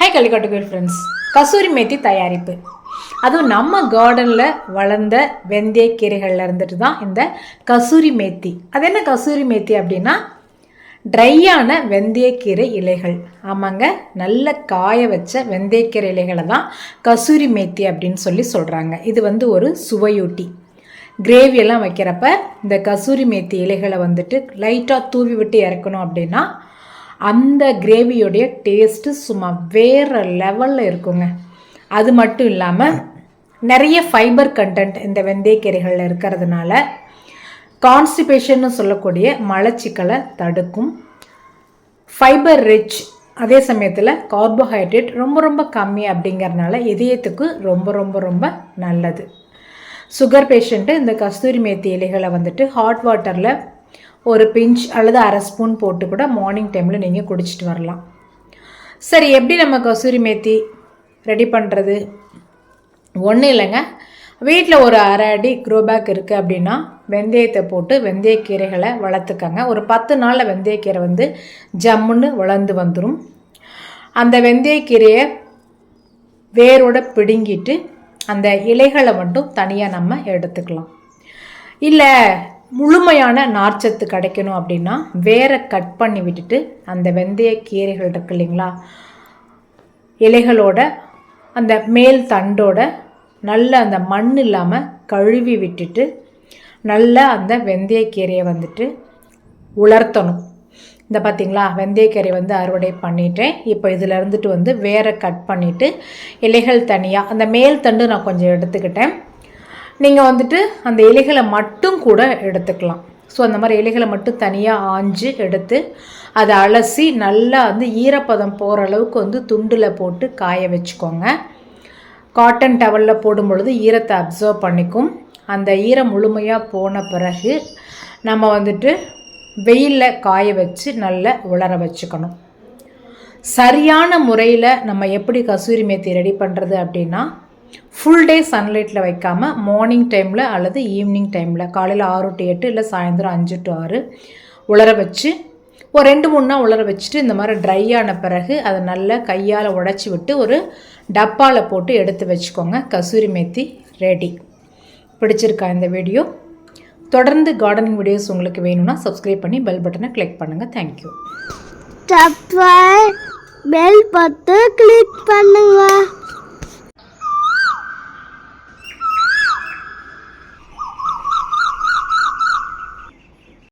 High கள்ளிக்காட்டுக்குள் friends kasuri methi தயாரிப்பு. அதுவும் நம்ம கார்டனில் வளர்ந்த வெந்தய இருந்துட்டு தான் இந்த கசூரி மேத்தி. அது என்ன கசூரி மேத்தி அப்படின்னா ட்ரையான வெந்தயக்கீரை இலைகள். ஆமாங்க நல்ல காய வச்ச வெந்தயக்கீரை இலைகளை தான் கசூரி மேத்தி அப்படின்னு சொல்லி சொல்கிறாங்க இது வந்து ஒரு சுவையூட்டி. கிரேவி எல்லாம் வைக்கிறப்ப இந்த கசூரி மேத்தி இலைகளை வந்துட்டு லைட்டாக தூவி விட்டு இறக்கணும் அப்படின்னா அந்த கிரேவியோடைய டேஸ்ட்டு சும்மா வேறு லெவலில் இருக்குங்க. அது மட்டும் இல்லாமல் நிறைய ஃபைபர் கண்டென்ட் இந்த வெந்தயக்கீரைகளில் இருக்கிறதுனால கான்ஸ்டிபேஷன்னு சொல்லக்கூடிய மலச்சிக்கலை தடுக்கும். ஃபைபர் ரிச் அதே சமயத்தில் கார்போஹைட்ரேட் ரொம்ப ரொம்ப கம்மி அப்படிங்கிறனால இதயத்துக்கு ரொம்ப ரொம்ப ரொம்ப நல்லது. சுகர் பேஷண்ட்டு இந்த கஸ்தூரி மேத்தி இலைகளை வந்துட்டு ஹாட் வாட்டரில் ஒரு பிஞ்ச் அல்லது அரை ஸ்பூன் போட்டு கூட மார்னிங் டைமில் நீங்கள் குடிச்சிட்டு வரலாம். சரி எப்படி நம்ம கஸ்தூரி மேத்தி ரெடி பண்ணுறது ஒன்றும் இல்லைங்க. வீட்டில் ஒரு அரை அடி க்ரோ பேக் இருக்குது அப்படின்னா வெந்தயத்தை போட்டு வெந்தயக்கீரைகளை வளர்த்துக்கங்க. ஒரு பத்து நாளில் வெந்தயக்கீரை வந்து ஜம்முன்னு வளர்ந்து வந்துடும் அந்த வெந்தயக்கீரையை வேரோட பிடுங்கிட்டு அந்த இலைகளை மட்டும் தனியாக நம்ம எடுத்துக்கலாம். இல்லை முழுமையான நார்ச்சத்து கிடைக்கணும் அப்படின்னா வேரை கட் பண்ணி விட்டுட்டு அந்த வெந்தய கீரைகள் இருக்கு இல்லைங்களா? இலைகளோட அந்த மேல் தண்டோட நல்ல அந்த மண் இல்லாமல் கழுவி விட்டுட்டு நல்லா அந்த வெந்தயக்கீரையை வந்துட்டு உலர்த்தணும். இந்த பார்த்திங்களா வெந்தயக்கீரை வந்து அறுவடை பண்ணிட்டேன். இப்போ இதில் இருந்துட்டு வந்து வேற கட் பண்ணிவிட்டு இலைகள் தனியாக அந்த மேல் தண்டு நான் கொஞ்சம் எடுத்துக்கிட்டேன். நீங்கள் வந்துட்டு அந்த இலைகளை மட்டும் கூட எடுத்துக்கலாம். ஸோ அந்த மாதிரி இலைகளை மட்டும் தனியாக ஆஞ்சு எடுத்து அதை அலசி நல்லா வந்து ஈரப்பதம் போகிற அளவுக்கு வந்து துண்டில் போட்டு காய வச்சுக்கோங்க. காட்டன் டவலில் போடும் பொழுது ஈரத்தை அப்சர்வ் பண்ணிக்கும். அந்த ஈரம் முழுமையாக போன பிறகு நம்ம வந்துட்டு வெயிலில் காய வச்சு நல்லா உலர வச்சுக்கணும். சரியான முறையில் நம்ம எப்படி கசூரி மேத்தி ரெடி பண்ணுறது அப்படின்னா ஃபுல் டே சன்லைட்டில் வைக்காமல் மார்னிங் டைமில் அல்லது ஈவினிங் டைமில் காலையில் ஆறு டு எட்டு இல்லை சாயந்தரம் அஞ்சு டு ஆறு உலர வச்சு ஒரு ரெண்டு மூணு நாள் உலர வச்சுட்டு இந்த மாதிரி ட்ரை ஆன பிறகு அதை நல்லா கையால் உடச்சி விட்டு ஒரு டப்பாவில் போட்டு எடுத்து வச்சுக்கோங்க. கசூரி மேத்தி ரெடி பிடிச்சிருக்கா இந்த வீடியோ தொடர்ந்து கார்டனிங் வீடியோஸ் உங்களுக்கு வேணும்னா சப்ஸ்கிரைப் பண்ணி பெல் பட்டனை கிளிக் பண்ணுங்கள் தேங்க்யூ சப்ஸ்கிரைப் பெல் பட்டு கிளிக் பண்ணுங்கள்